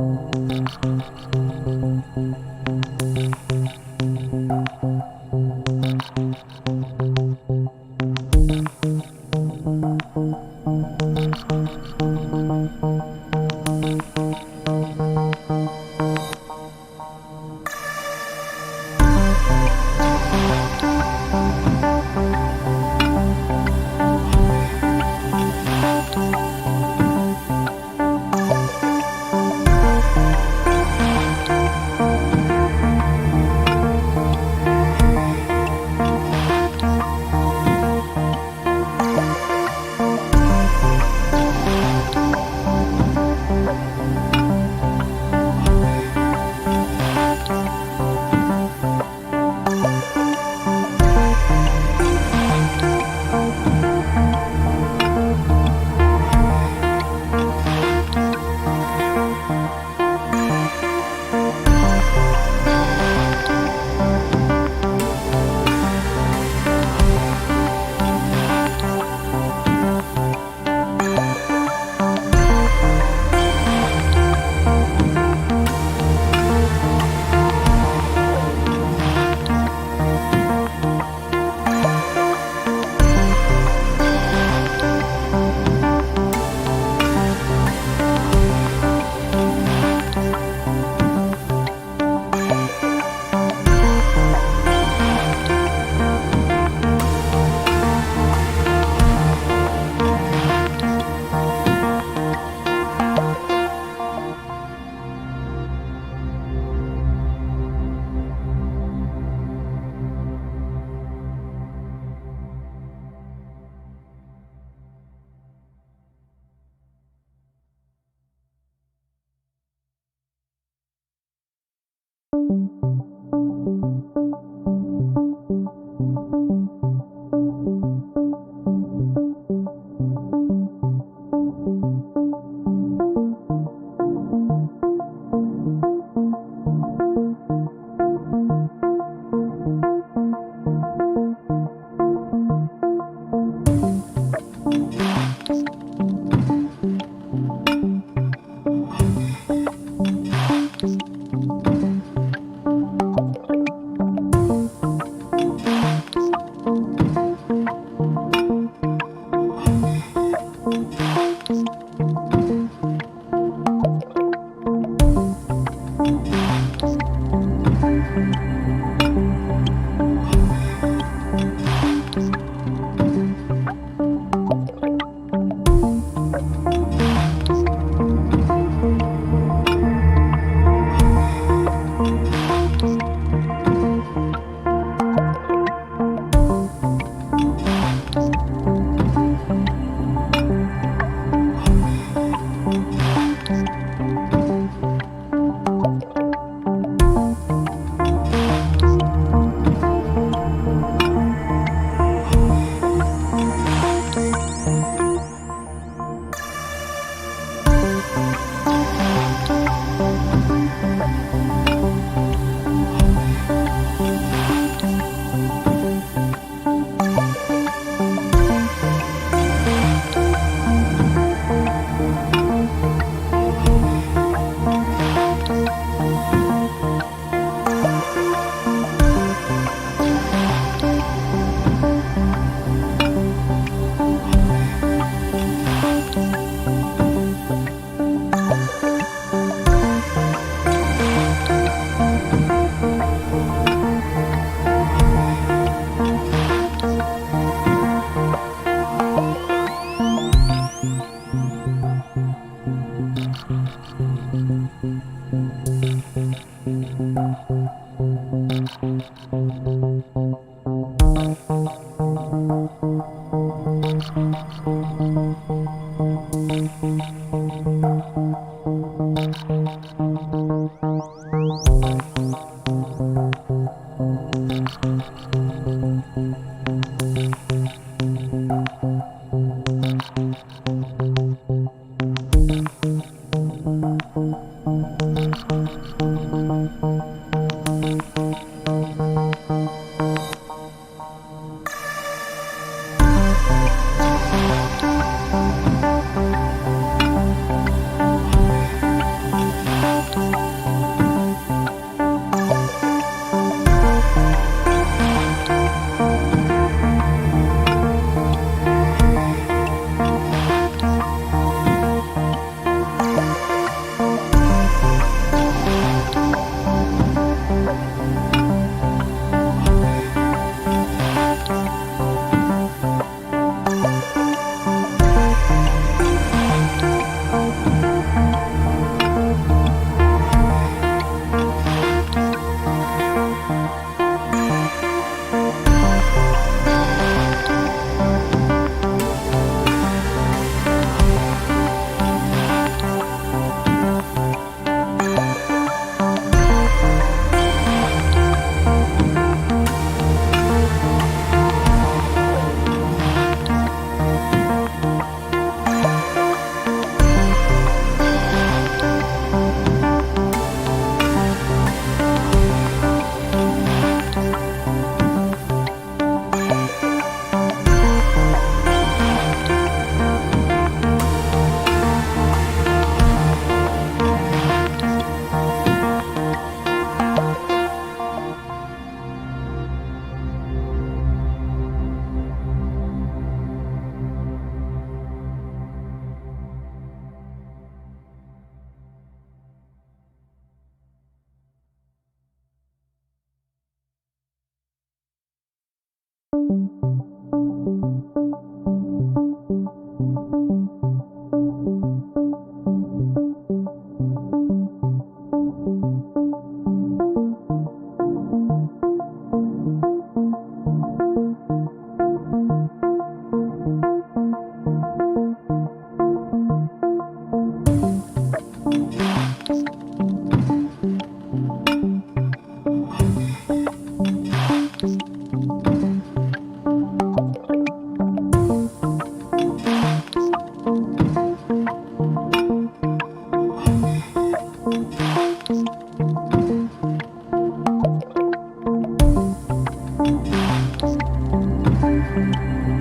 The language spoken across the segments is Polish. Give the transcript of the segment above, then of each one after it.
Thank you. Thank you.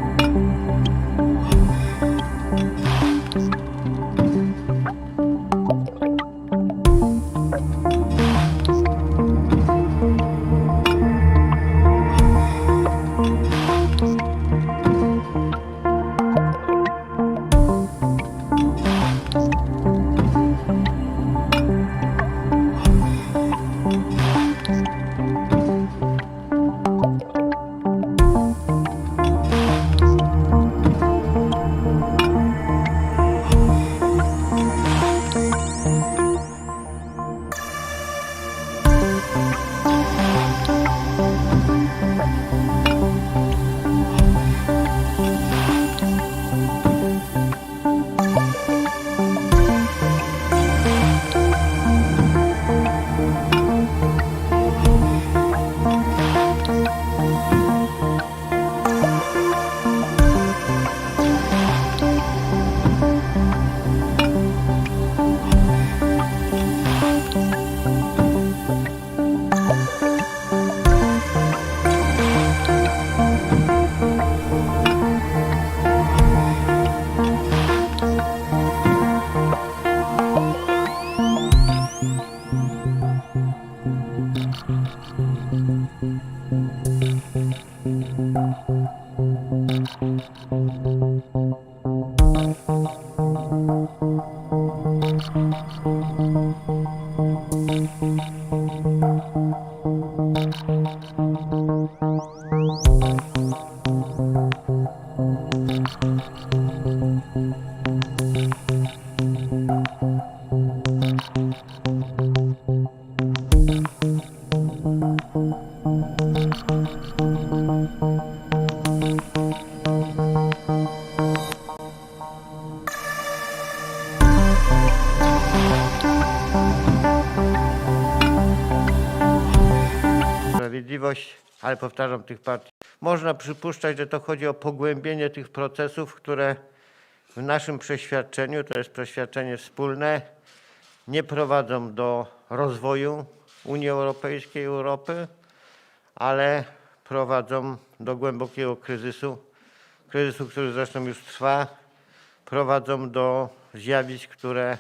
Ale powtarzam tych partii. Można przypuszczać, że to chodzi o pogłębienie tych procesów, które w naszym przeświadczeniu, to jest przeświadczenie wspólne, nie prowadzą do rozwoju Unii Europejskiej, Europy, ale prowadzą do głębokiego kryzysu, kryzysu, który zresztą już trwa, prowadzą do zjawisk, które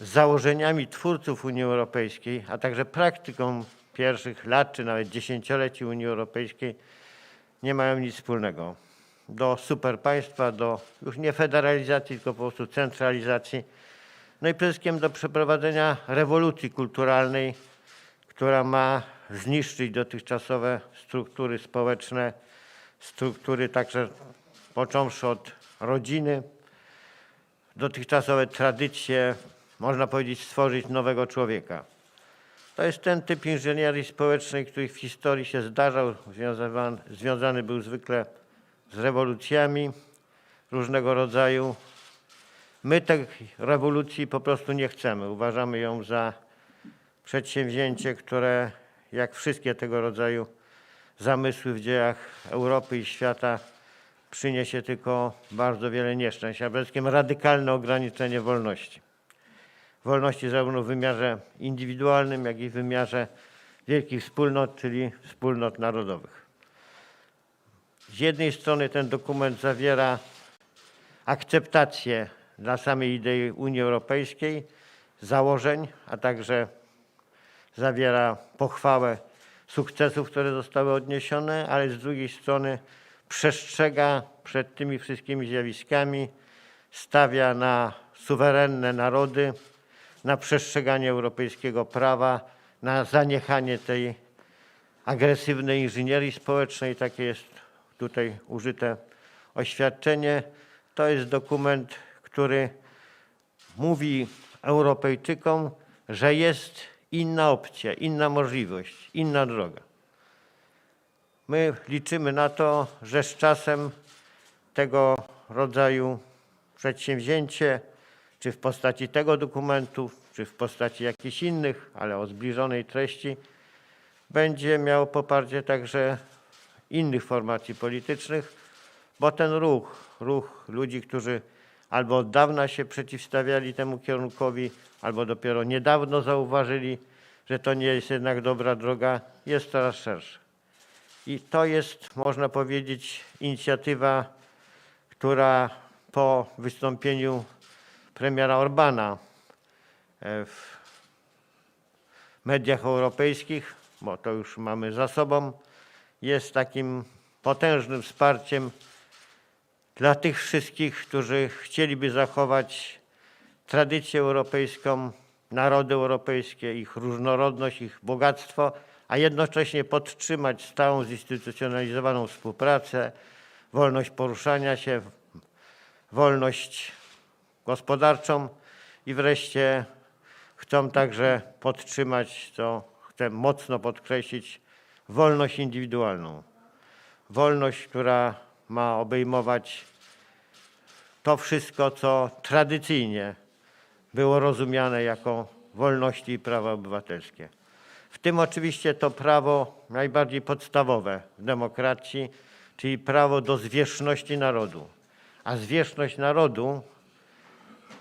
z założeniami twórców Unii Europejskiej, a także praktyką pierwszych lat czy nawet dziesięcioleci Unii Europejskiej nie mają nic wspólnego. Do superpaństwa, do już nie federalizacji, tylko po prostu centralizacji. No i przede wszystkim do przeprowadzenia rewolucji kulturalnej, która ma zniszczyć dotychczasowe struktury społeczne, struktury także począwszy od rodziny, dotychczasowe tradycje, można powiedzieć, stworzyć nowego człowieka. To jest ten typ inżynierii społecznej, który w historii się zdarzał, związany, związany był zwykle z rewolucjami różnego rodzaju. My tej rewolucji po prostu nie chcemy. Uważamy ją za przedsięwzięcie, które jak wszystkie tego rodzaju zamysły w dziejach Europy i świata przyniesie tylko bardzo wiele nieszczęść, a przede wszystkim radykalne ograniczenie wolności. Wolności zarówno w wymiarze indywidualnym, jak i w wymiarze wielkich wspólnot, czyli wspólnot narodowych. Z jednej strony ten dokument zawiera akceptację dla samej idei Unii Europejskiej, założeń, a także zawiera pochwałę sukcesów, które zostały odniesione, ale z drugiej strony przestrzega przed tymi wszystkimi zjawiskami, stawia na suwerenne narody, na przestrzeganie europejskiego prawa, na zaniechanie tej agresywnej inżynierii społecznej. Takie jest tutaj użyte oświadczenie. To jest dokument, który mówi Europejczykom, że jest inna opcja, inna możliwość, inna droga. My liczymy na to, że z czasem tego rodzaju przedsięwzięcie, czy w postaci tego dokumentu, czy w postaci jakichś innych, ale o zbliżonej treści, będzie miało poparcie także innych formacji politycznych, bo ten ruch, ruch ludzi, którzy albo od dawna się przeciwstawiali temu kierunkowi, albo dopiero niedawno zauważyli, że to nie jest jednak dobra droga, jest coraz szerszy. I to jest, można powiedzieć, inicjatywa, która po wystąpieniu premiera Orbana e, w mediach europejskich, bo to już mamy za sobą, jest takim potężnym wsparciem dla tych wszystkich, którzy chcieliby zachować tradycję europejską, narody europejskie, ich różnorodność, ich bogactwo, a jednocześnie podtrzymać stałą, zinstytucjonalizowaną współpracę, wolność poruszania się, wolność gospodarczą i wreszcie chcą także podtrzymać, co chcę mocno podkreślić, wolność indywidualną. Wolność, która ma obejmować to wszystko, co tradycyjnie było rozumiane jako wolności i prawa obywatelskie. W tym oczywiście to prawo najbardziej podstawowe w demokracji, czyli prawo do zwierzchności narodu. A zwierzchność narodu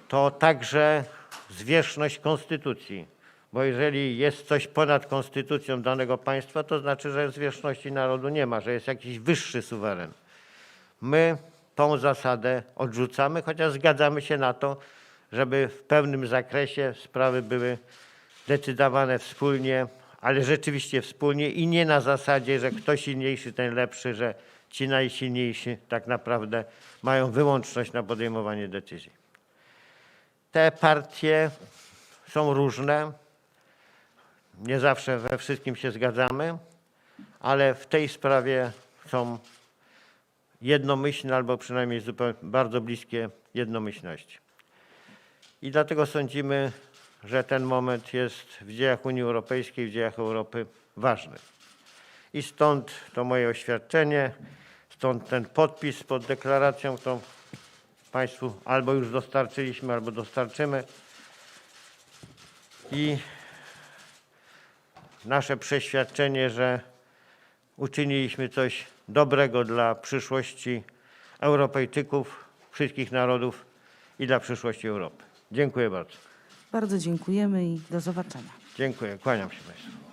to także zwierzchność konstytucji. Bo jeżeli jest coś ponad konstytucją danego państwa, to znaczy, że zwierzchności narodu nie ma, że jest jakiś wyższy suweren. My tą zasadę odrzucamy, chociaż zgadzamy się na to, żeby w pewnym zakresie sprawy były decydowane wspólnie, ale rzeczywiście wspólnie i nie na zasadzie, że kto silniejszy, ten lepszy, że ci najsilniejsi tak naprawdę mają wyłączność na podejmowanie decyzji. Te partie są różne, nie zawsze we wszystkim się zgadzamy, ale w tej sprawie są jednomyślne albo przynajmniej bardzo bliskie jednomyślności. I dlatego sądzimy, że ten moment jest w dziejach Unii Europejskiej, w dziejach Europy ważny. I stąd to moje oświadczenie, stąd ten podpis pod deklaracją, którą Państwu albo już dostarczyliśmy, albo dostarczymy. I nasze przeświadczenie, że uczyniliśmy coś dobrego dla przyszłości Europejczyków, wszystkich narodów i dla przyszłości Europy. Dziękuję bardzo. Bardzo dziękujemy i do zobaczenia. Dziękuję. Kłaniam się Państwu.